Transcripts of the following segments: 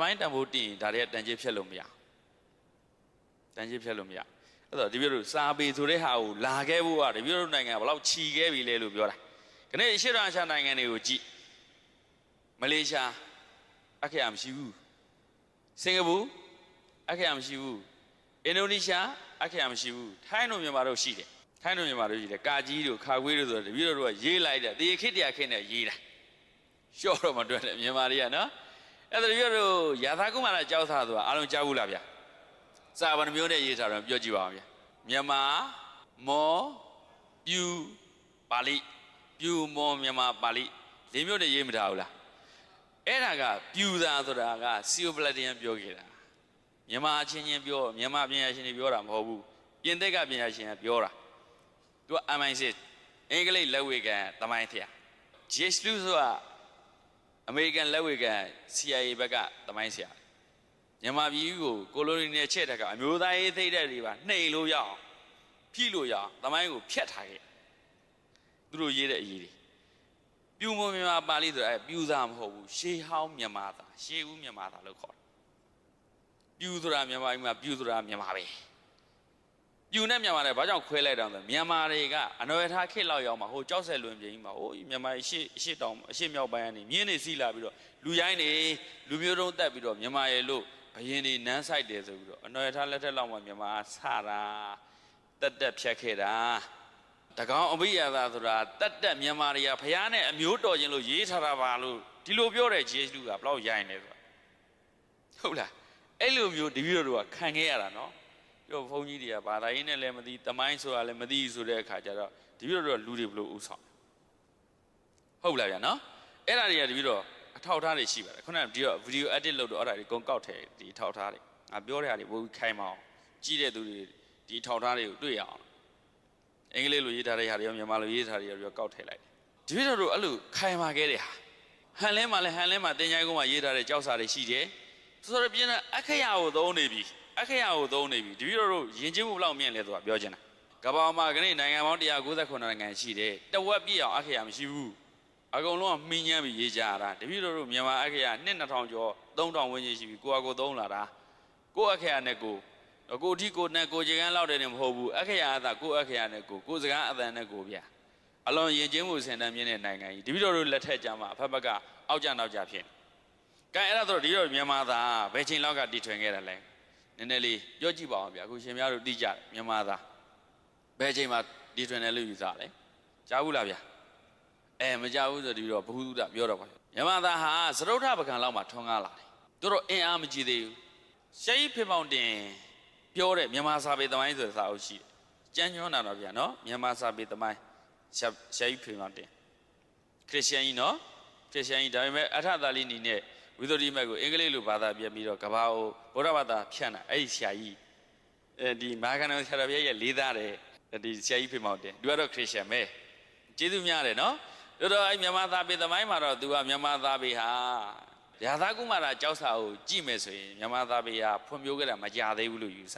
ဘိုင်းတန်ဖိုးတင်ရင်ဒါတွေကတန်ကြေးဖြတ်လို့မရတန်ကြေးဖြတ်လို့မရအဲ့တော့ဒီပြတို့စာပေဆိုတဲ့ဟာကိုလာခဲ့ဖို့ကဒီပြတို့နိုင်ငံကဘယ်လောက်ခြီခဲ့ပြီလဲလို့ပြောတာခဏရှေ့တော်ရှာနိုင်ငံတွေကိုကြည့်မလေးရှားအခက်အမရှိဘူးစင်ကာပူအခက်အမရှိဘူးအင်ဒိုနီးရှားအခက်အမရှိဘူးထိုင်းတို့မြန်မာတို့ရှိတယ်ထိုင်းတို့မြန်မာတို့ရှိတယ်ကာကြီးတို့ခါခွေးတို့ဆိုတော့ဒီပြတို့ကရေးလိုက်တယ်တရေခစ်တရခစ်နဲ့ရေးတာရှော့တော့မတွက်နဲ့မြန်မာတွေကနော် အဲ့ဒါပြတို့ရာသာကုမာရကြောက်သားဆိုတာအားလုံးကြားဘူးလားဗျစာဗန်မျိုးနဲ့ရေးထားတော့ပြောကြည့်ပါအောင်ဗျမြန်မာမောပြူပါဠိပြူမောမြန်မာပါဠိလေးမျိုးနဲ့ရေးမထားဘူးလားအဲ့ဒါကပြူသာဆိုတာကစီယိုပလက်တန်ပြောခဲ့တာမြန်မာအချင်းချင်းပြောမြန်မာပညာရှင်တွေပြောတာမဟုတ်ဘူးပြင်သစ်ကပညာရှင်ကပြောတာသူက MI6 အင်္ဂလိပ်လက်ဝေကန်သမိုင်းဖျား JS လူဆိုတာ အမေရိကန်လက်ဝေကန် CIA ဘက်ကသမိုင်းဆရာမြန်မာပြည်ကိုကိုလိုနီနဲ့ချက်တက်ကအမျိုးသားရေးသိတဲ့တွေပါနှိမ်လို့ရအောင်ဖြိလို့ရအောင်သမိုင်းကိုဖျက်ထားခဲ့သူတို့ရေးတဲ့အရေးတွေပြူမမြန်မာပါဠိဆိုတာအဲပြူစာမဟုတ်ဘူးရှေးဟောင်းမြန်မာသာရှေးဦးမြန်မာသာလို့ခေါ်တယ်ပြူဆိုတာမြန်မာပြည်မှာပြူဆိုတာမြန်မာပဲ ပြူနဲ့မြန်မာနဲ့ဘာကြောင့်ခွဲလိုက်တော့လဲမြန်မာတွေကအနော်ရထားခေတ်လောက်ရောက်မှာဟိုကြောက်ဆက်လွင်ပြင်းကြီးမှာဟိုမြန်မာအရှိအရှိတောင်အရှိမြောက်ပိုင်းကနေမြင်းနေစီးလာပြီးတော့လူရိုင်းနေလူမျိုးတုံးတက်ပြီးတော့မြန်မာရဲ့လို့ဘရင်တွေနန်းဆိုင်တယ်ဆိုပြီးတော့အနော်ရထားလက်ထက်လောက်မှာမြန်မာဆတာတက်တက်ဖြတ်ခဲ့တာတကောင်အဘိယသာဆိုတာတက်တက်မြန်မာတွေကဖះနဲ့အမျိုးတော်ခြင်းလို့ရေးထားတာပါလို့ဒီလိုပြောတဲ့ဂျေစုကဘလောက်ရိုင်းနေဆိုတာဟုတ်လားအဲ့လိုမျိုးတပည့်တော်တို့ကခံခဲ့ရတာနော် ပြောဘုန်းကြီးတွေကဘာသာရေးနဲ့လည်းမသိတမိုင်းဆိုတာလည်းမသိဆိုတဲ့အခါကျတော့တပည့်တော်တို့ကလူတွေဘယ်လိုဥဆောင်ဟုတ်လားဗျာနော်အဲ့ဒါတွေကတပည့်တော်အထောက်အထားတွေရှိပါတယ်ခုနကဒီတော့ဗီဒီယို edit လုပ်တော့အဲ့ဒါတွေကုန်ကောက်ထည့်ဒီအထောက်အထားတွေငါပြောတဲ့ဟာတွေဘိုးခိုင်းမအောင်ကြည့်တဲ့သူတွေဒီအထောက်အထားတွေကိုတွေ့ရအောင်အင်္ဂလိပ်လိုရေးထားတဲ့ဟာတွေရောမြန်မာလိုရေးထားတဲ့ဟာတွေရောကောက်ထည့်လိုက်တယ်တပည့်တော်တို့အဲ့လိုခိုင်မာခဲ့တဲ့ဟာဟန်လဲမှာလဲဟန်လဲမှာတင်ချိုင်းကုန်းမှာရေးထားတဲ့ကြောက်စာတွေရှိတယ်ဆိုတော့ပြင်းတဲ့အခရာကိုသုံးနေပြီ အခရာကိုသုံးနေပြီတပည့်တော်တို့ယဉ်ကျေးမှုဘယ်လောက်မြင့်လဲဆိုတာပြောချင်တာကမ္ဘာမှာခဏနိုင်ငံပေါင်း198နိုင်ငံရှိတယ်တဝက်ပြည့်အောင်အခရာမရှိဘူးအကုန်လုံးကမှင်းညမ်းပြီးရေးကြရတာတပည့်တော်တို့မြန်မာအခရာနှစ်2000ကျော်3000ဝန်းကျင်ရှိပြီကိုယ့်အကိုသုံးလာတာကိုယ့်အခရာနဲ့ကိုယ်ကိုအထီကိုနဲ့ကိုခြေကန်းလောက်တယ်နေမဟုတ်ဘူးအခရာအသာကိုယ့်အခရာနဲ့ကိုယ်ကိုယ်စကားအသံနဲ့ကိုယ်ဗျာအလွန်ယဉ်ကျေးမှုစင်တန်းမြင့်တဲ့နိုင်ငံကြီးတပည့်တော်တို့လက်ထက်ကြမှာအဖက်ဘက်ကအောက်ကြနောက်ကြဖြစ်နေကဲအဲ့ဒါဆိုတော့ဒီတော့မြန်မာသားဘယ်ချိန်လောက်ကတည်ထွင်ခဲ့တာလဲ နည်းနည်းလေးပြောကြည့်ပါအောင်ဗျာအခုရှင်များတို့သိကြတယ်မြန်မာသားဘယ်ချိန်မှာတည်ထွင်တယ်လို့ယူဆလဲကြားဘူးလားဗျာအဲမကြားဘူးဆိုဒီတော့ဘုဟုတုဒပြောတော့ပါမြန်မာသားဟာသရုတ်ထပကံလောက်မှာထွန်းကားလာတယ်သူတို့အင်အားမကြည့်သေးဘူးရှေးဖေမောင်တင်ပြောတဲ့မြန်မာစာပေသမိုင်းဆိုတဲ့စာအုပ်ရှိတယ်ကြမ်းညွှန်းတာတော့ဗျာနော်မြန်မာစာပေသမိုင်းရှေးဖေမောင်တင်ခရစ်ယာန်ကြီးနော်ခရစ်ယာန်ကြီးဒါပေမဲ့အထသာလိနီနဲ့ ဝိသုဒ္ဓိမတ်ကိုအင်္ဂလိပ်လိုဘာသာပြန်ပြီးတော့ကဘာကိုဗုဒ္ဓဘာသာဖြန့်တာအဲ့ဒီဆရာကြီးအဲဒီမာဂန်ဆရာပြည့်ရဲ့လေးသားတယ်ဒီဆရာကြီးဖေမောင်တင်သူကတော့ခရစ်ယာန်ပဲကျေးဇူးများတယ်နော်တို့တော့အဲ့မြန်မာသားပေသမိုင်းမှာတော့သူကမြန်မာသားပေဟာရာသာကုမာရကြောက်စာကိုကြည့်မယ်ဆိုရင်မြန်မာသားပေဟာဖွံ့ဖြိုးခဲ့တာမကြသေးဘူးလို့ယူဆ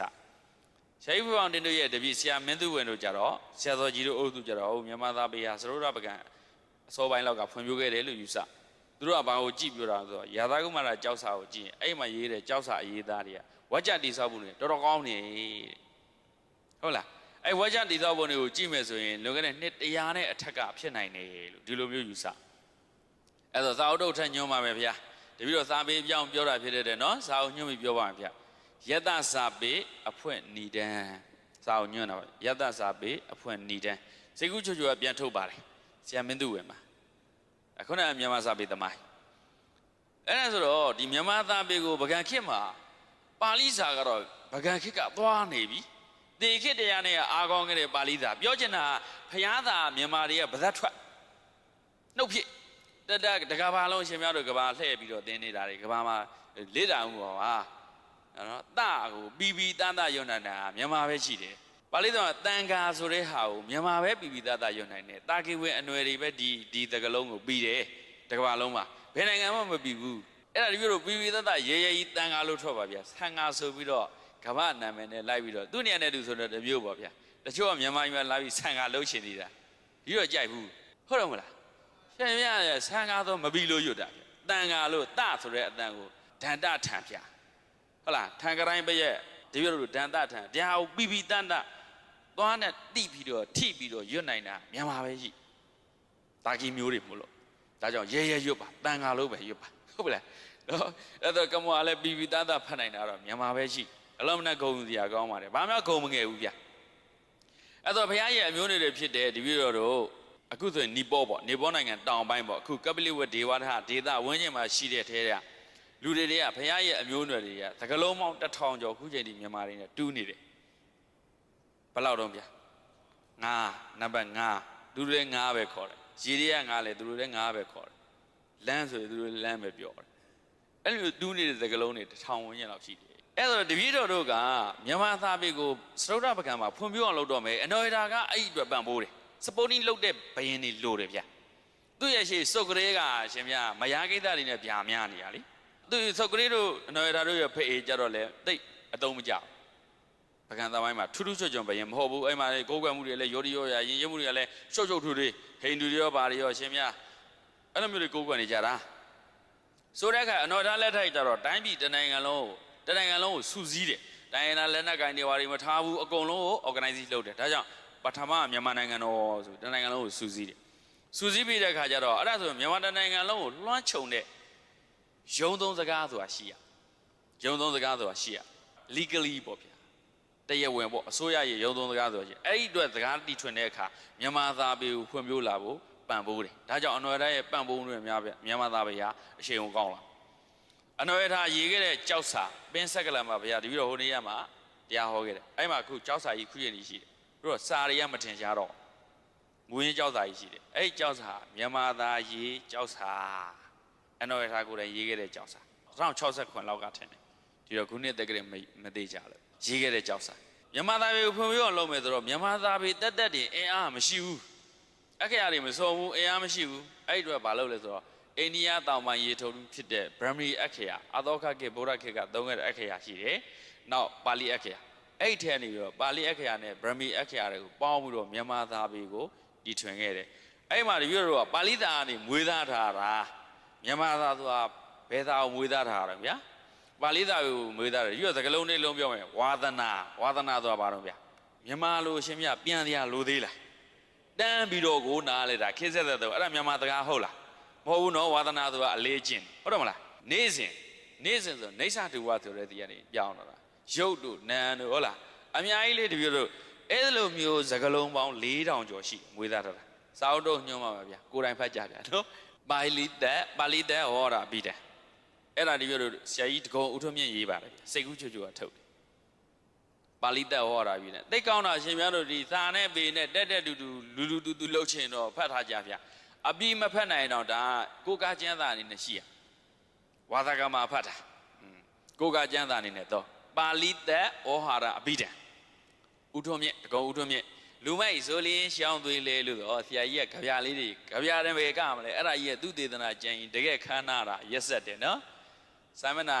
ဆရာကြီးဖေမောင်တင်တို့ရဲ့တပည့်ဆရာမင်းသူဝင်တို့ကြတော့ဆရာတော်ကြီးတို့အုပ်စုကြတော့ဟုတ်မြန်မာသားပေဟာသရုပ်ရပကံအစောပိုင်းလောက်ကဖွံ့ဖြိုးခဲ့တယ်လို့ယူဆသူ တို့ကဘာကိုကြည့်ပြောတာဆိုတော့ရာသာကုမာရကြောက်စာကိုကြည့်ရင်အဲ့မှာရေးတဲ့ကြောက်စာအရေးသားတွေကဝါကြတိဆောက်မှုတွေတော်တော်ကောင်းနေဟုတ်လားအဲ့ဝါကြတိဆောက်ပုံတွေကိုကြည့်မယ်ဆိုရင်လွန်ခဲ့တဲ့နှစ်တရာနဲ့အထက်ကဖြစ်နိုင်တယ်လို့ဒီလိုမျိုးယူဆအဲ့တော့သာအုပ်တုတ်ထက်ညွှန်းပါမယ်ဗျာတပည့်တော့စာပေပြောင်းပြောတာဖြစ်တဲ့နော်စာအုပ်ညွှန်းပြီးပြောပါမယ်ဗျာယတစာပေအဖွင့်ဏီတန်းစာအုပ်ညွှန်းတာပါယတစာပေအဖွင့်ဏီတန်းစေကုချွချွကပြန်ထုတ်ပါတယ်ဆရာမင်းသူဝင်ပါ အခုနကမြန်မာစာပေသမိုင်းအဲ့ဒါဆိုတော့ဒီမြန်မာစာပေကိုဗကံခေတ်မှာပါဠိစာကတော့ဗကံခေတ်ကသွားနေပြီတေခေတ်တရားနဲ့အာကောင်းခဲ့တဲ့ပါဠိစာပြောချင်တာဖျားသာမြန်မာတွေကဗဇတ်ထွက်နှုတ်ဖြစ်တတတကဘာလုံးရှင်များတို့ကဘာလှည့်ပြီးတော့သင်နေတာတွေကဘာမှာလေ့တာမှုပါပါနော်တကိုပီပီတန်တယွန်းနေတာမြန်မာပဲရှိတယ် ပါဠိတော်ကတန်ခါဆိုတဲ့ဟာကိုမြန်မာပဲပီပီတတယွန်းနိုင်တယ်တာကိဝဲအနွယ်တွေပဲဒီဒီတကလုံးကိုပြီးတယ်တကဘာလုံးမှာဘယ်နိုင်ငံမှမပြီးဘူးအဲ့ဒါဒီလိုပီပီတတရေရေကြီးတန်ခါလို့ထွက်ပါဗျာဆန်ခါဆိုပြီးတော့ကမ္ဘာနာမည်နဲ့လိုက်ပြီးတော့သူ့နေရာနဲ့သူဆိုတော့တမျိုးပေါ့ဗျာတချို့ကမြန်မာပြည်မှာလာပြီးဆန်ခါလှုပ်ရှင်နေတာပြီးတော့ကြိုက်ဘူးဟုတ်တယ်မလားရှင်မြတ်ဆန်ခါတော့မပြီးလို့ရွတ်တာဗျာတန်ခါလို့တဆိုတဲ့အတန်ကိုတဒန္တထံဖျားဟုတ်လားထံကတိုင်းပရဲ့တပည့်တို့ဒန္တထံတရားကိုပြီးပြီးတန်တ သွားနဲ့တိပြီးတော့ထိပြီးတော့ရွတ်နိုင်တာမြန်မာပဲရှိတာကြီးမျိုးတွေမို့လို့ဒါကြောင့်ရဲရဲရွတ်ပါတန်ဃာလို့ပဲရွတ်ပါဟုတ်ပြီလားနော်အဲ့တော့ကမောကလည်းပြီးပြီးတန်တဖတ်နိုင်တာတော့မြန်မာပဲရှိအလုံးမနဲ့ဂုံစရာကောင်းပါတယ်ဘာမှဂုံမငယ်ဘူးဗျအဲ့တော့ဘုရားရဲ့အမျိုးတွေဖြစ်တဲ့တပည့်တော်တို့အခုဆိုရင်နီပေါပေါ့နီပေါနိုင်ငံတောင်ပိုင်းပေါ့အခုကပလိဝတ်ဒေဝထဒေသဝင်းကျင်မှာရှိတဲ့ထဲကလူတွေတွေကဘုရားရဲ့အမျိုးအနွယ်တွေကသကလုံးပေါင်းတစ်ထောင်ကျော်ခုချိန်ဒီမြန်မာတွေနဲ့တူးနေတယ် ဘယ်လောက်တော့ဗျာငါနံပါတ်5သူတို့လည်း5ပဲခေါ်တယ်ရေတွေက5လဲသူတို့လည်း5ပဲခေါ်တယ်လမ်းဆိုရင်သူတို့လည်းလမ်းပဲပြောတယ်အဲ့လိုတူးနေတဲ့သကလုံးတွေတစ်ထောင်ဝန်းကျင်လောက်ရှိတယ်အဲ့တော့တပည့်တော်တို့ကမြန်မာသားပေကိုစရုဒ္ဓပကံမှာဖွံ့ဖြိုးအောင်လုပ်တော့မယ်အနော်ရာကအဲ့ဒီအတွက်ပံ့ပိုးတယ်စပိုတင်းလုတ်တဲ့ဘယင်းတွေလိုတယ်ဗျာသူ့ရဲ့ရှိစုတ်ကလေးကရှင်ဗျာမယားကိစ္စတွေနဲ့ဗျာများနေရလေသူစုတ်ကလေးတို့အနော်ရာတို့ရဲ့ဖိအေးကြတော့လေတိတ်အတုံးမကြောက်ပ ကံသမိုင်းမှာထူးထူးချွတ်ချွတ်ဘယင်းမဟုတ်ဘူးအဲ့မှာလေကိုးကွယ်မှုတွေလည်းရော်ဒီရောရာရင်ရမှုတွေကလည်းရှုပ်ရှုပ်ထူတွေဟိန္ဒူတွေရောဘာတွေရောရှင်ဗျာအဲ့လိုမျိုးတွေကိုးကွယ်နေကြတာဆိုတဲ့အခါအနော်ရာလက်ထိုက်ကြတော့တိုင်းပြည်တနိုင်ငံလုံးကိုတနိုင်ငံလုံးကိုစူးစီးတယ်တိုင်းရင်းသားလက်နက်ကိုင်တွေဘာတွေမထားဘူးအကုန်လုံးကို organize လုပ်တယ်ဒါကြောင့်ပထမမြန်မာနိုင်ငံတော်ဆိုတနိုင်ငံလုံးကိုစူးစီးတယ်စူးစီးပြီးတဲ့အခါကျတော့အဲ့ဒါဆိုမြန်မာတနိုင်ငံလုံးကိုလွှမ်းခြုံတဲ့ရုံသုံးစကားဆိုတာရှိရရုံသုံးစကားဆိုတာရှိရ legally ပေါ့ဗျာ တရားဝင်ပေါ့အစိုးရရဲ့ရုံသုံးစကားဆိုတာရှိအဲ့ဒီအတွက်စကားတီထွင်တဲ့အခါမြန်မာသားပေကိုဖွံ့ဖြိုးလာဖို့ပံ့ပိုးတယ်ဒါကြောင့်အနော်ရရဲ့ပံ့ပိုးမှုတွေများဗျမြန်မာသားပေဟာအရှိန်ကိုကောင်းလာအနော်ရထားရေးခဲ့တဲ့ကြောက်စာပင်းဆက်ကလမှာဗျာတပည့်တော်ဟိုနေ့ရမှာတရားဟောခဲ့တယ်အဲ့မှာအခုကြောက်စာကြီးခုရင်ကြီးရှိတယ်တို့တော့စာတွေကမထင်ရှားတော့ငွေရင်းကြောက်စာကြီးရှိတယ်အဲ့ဒီကြောက်စာမြန်မာသားရေးကြောက်စာအနော်ရထားကိုယ်တိုင်ရေးခဲ့တဲ့ကြောက်စာ1069လောက်ကထင်တယ်ဒီတော့ခုနှစ်တက်ကလေးမသေးကြလို့ ရေးခဲ့တဲ့ကြောက်စာမြန်မာသားတွေကိုဖွံ့ဖြိုးအောင်လုပ်မယ်ဆိုတော့မြန်မာသားတွေတက်တက်တင်အင်အားမရှိဘူးအခရာတွေမစော်ဘူးအင်အားမရှိဘူးအဲ့ဒီတော့ဘာလုပ်လဲဆိုတော့အိန္ဒိယတောင်ပိုင်းရေထုံဖြစ်တဲ့ Brahmi အခရာအသောခကေဗုဒ္ဓခေတ်ကသုံးခဲ့တဲ့အခရာရှိတယ်နောက်ပါဠိအခရာအဲ့ထဲနေပြီးတော့ပါဠိအခရာနဲ့ Brahmi အခရာတွေကိုပေါင်းပြီးတော့မြန်မာသားတွေကိုတီထွင်ခဲ့တယ်အဲ့မှာတပြည့်တော့ပါဠိသားကနေမွေးသားထားတာမြန်မာသားဆိုတာဘယ်သားကိုမွေးသားထားတာဗျာ ပါဠိသားကိုမွေးသားတယ်ရွတ်စကလုံးလေးလုံးပြောမယ်ဝါသနာဝါသနာဆိုတာဘာတော့ဗျာမြန်မာလိုရှင်မြပြန်တရားလိုသေးလားတန်းပြီးတော့ကိုနားလဲတာခေတ်ဆက်သက်တော့အဲ့ဒါမြန်မာစကားဟုတ်လားမဟုတ်ဘူးနော်ဝါသနာဆိုတာအလေးကျင့်ဟုတ်တယ်မလားနေ့စဉ်နေ့စဉ်ဆိုနေဆာတူဝဆိုတဲ့တရားတွေပြောင်းတော့တာရုပ်တို့နာမ်တို့ဟုတ်လားအများကြီးလေးတပြည့်တို့အဲ့လိုမျိုးစကလုံးပေါင်း4000ကျော်ရှိမွေးသားထားတာစာအုပ်တော့ညွှန်းပါပါဗျာကိုယ်တိုင်ဖတ်ကြဗျာနော်ပါဠိတက်ပါဠိတက်ဟောတာပြီးတယ် အဲ့ဒါတပြည့်တို့ဆရာကြီးတကုံဥထုံးမြင့်ရေးပါတယ်ဗျာစိတ်ကူးချွတ်ချွတ်ကထုတ်တယ်ပါဠိတက်ဟောတာပြီးတယ်သိကောင်းတာရှင်များတို့ဒီစာနဲ့ပေနဲ့တက်တက်တူတူလူလူတူတူလှုပ်ချင်တော့ဖတ်ထားကြဗျာအပြီးမဖတ်နိုင်တော့ဒါကိုကားကျမ်းစာအနေနဲ့ရှိရဝါသကမှာဖတ်တာကိုကားကျမ်းစာအနေနဲ့တော့ပါဠိသက်ဩဟာရအဘိဓမ္ဥထုံးမြင့်တကုံဥထုံးမြင့်လူမိုက်ဆိုလင်းရှောင်းသွေးလဲလို့တော့ဆရာကြီးကကြပြလေးတွေကြပြတယ်ပဲကမလဲအဲ့ဒါကြီးကသူတေသနာကျန်ရင်တကယ်ခမ်းနာတာရက်ဆက်တယ်နော် စာမနာ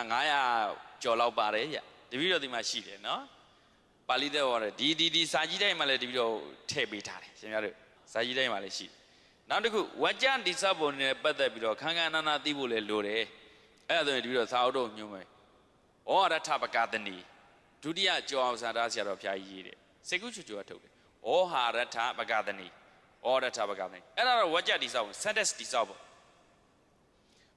900ကျော်လောက်ပါတယ်ကြတပည့်တော်ဒီမှာရှိတယ်နော်ပါဠိသက်ဟောတယ်ဒီဒီဒီစာကြီးတိုင်းမှာလည်းတပည့်တော်ထည့်ပေးထားတယ်ရှင်များတို့စာကြီးတိုင်းမှာလည်းရှိတယ်နောက်တစ်ခုဝကြတိစပုံနဲ့ပတ်သက်ပြီးတော့ခန်းခန်းနာနာသိဖို့လည်းလိုတယ်အဲ့ဒါဆိုရင်ဒီပြီးတော့သာအုပ်တော့ညွှန်းမယ်ဩရထပကတနီဒုတိယကျော်အောင်စာသားဆရာတော်ဘုရားကြီးရေးတယ်စေကုချူချူကထုတ်တယ်ဩဟာရထပကတနီဩရထပကတနီအဲ့ဒါတော့ဝကြတိစပုံ sentence တိစပုံ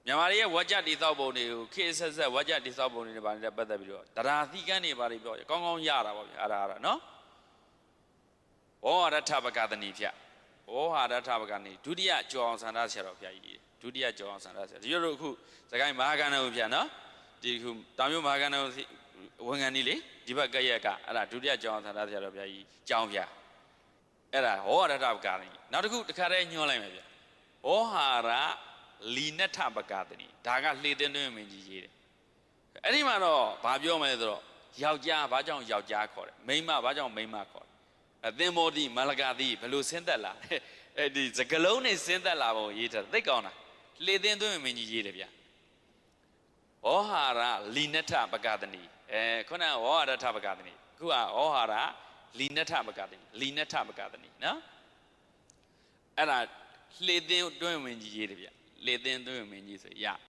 မြန်မာရဲ့ဝကြတိစပုံတွေကိုခေတ်ဆက်ဆက်ဝကြတိစပုံတွေနဲ့ဗာနဲ့ပတ်သက်ပြီးတော့တရားသီကန်းတွေဗာတွေပြောကောင်းကောင်းရတာပါဗျအဲ့ဒါအဲ့ဒါနော်ဩရထပကတနီဖြတ်ဩဟာရထဘကနေဒုတိယကျော်အောင်ဆန္ဒဆရာတော်ဘုရားကြီးဒုတိယကျော်အောင်ဆန္ဒဆရာဒီလိုတို့အခုစကိုင်းမဟာကဏ္ဍကိုပြနော်ဒီခုတာမျိုးမဟာကဏ္ဍဝန်ခံနေလေဒီဘက်ကရက်ကအဲ့ဒါဒုတိယကျော်အောင်ဆန္ဒဆရာတော်ဘုရားကြီးကြောင်းပြအဲ့ဒါဟောရထဘကနေနောက်တစ်ခုတစ်ခါတည်းညွှန်းလိုက်မယ်ဗျဩဟာရ လီနထဘကတနီဒါကလှေသိန်းတွင်းမင်းကြီးရေးတယ်အဲ့ဒီမှာတော့ဘာပြောမလဲဆိုတော့ယောက်ျားဘာကြောင့်ယောက်ျားခေါ်တယ်မိန်းမဘာကြောင့်မိန်းမခေါ်တယ်အသင်္ဘောတိမလကတိဘယ်လိုဆင်းသက်လာအဲ့ဒီစကလုံးနဲ့ဆင်းသက်လာပုံရေးထားသိကောင်းတာလေသင်းသွင်းမင်းကြီးရေးတယ်ဗျဩဟာရလီနထပကတနီအဲခုနဩဟာရထပကတနီခုကဩဟာရလီနထပကတနီလီနထပကတနီနော်အဲ့ဒါလေသင်းတွင်းမင်းကြီးရေးတယ်ဗျ လေသင်းသွင်းမင်းကြီး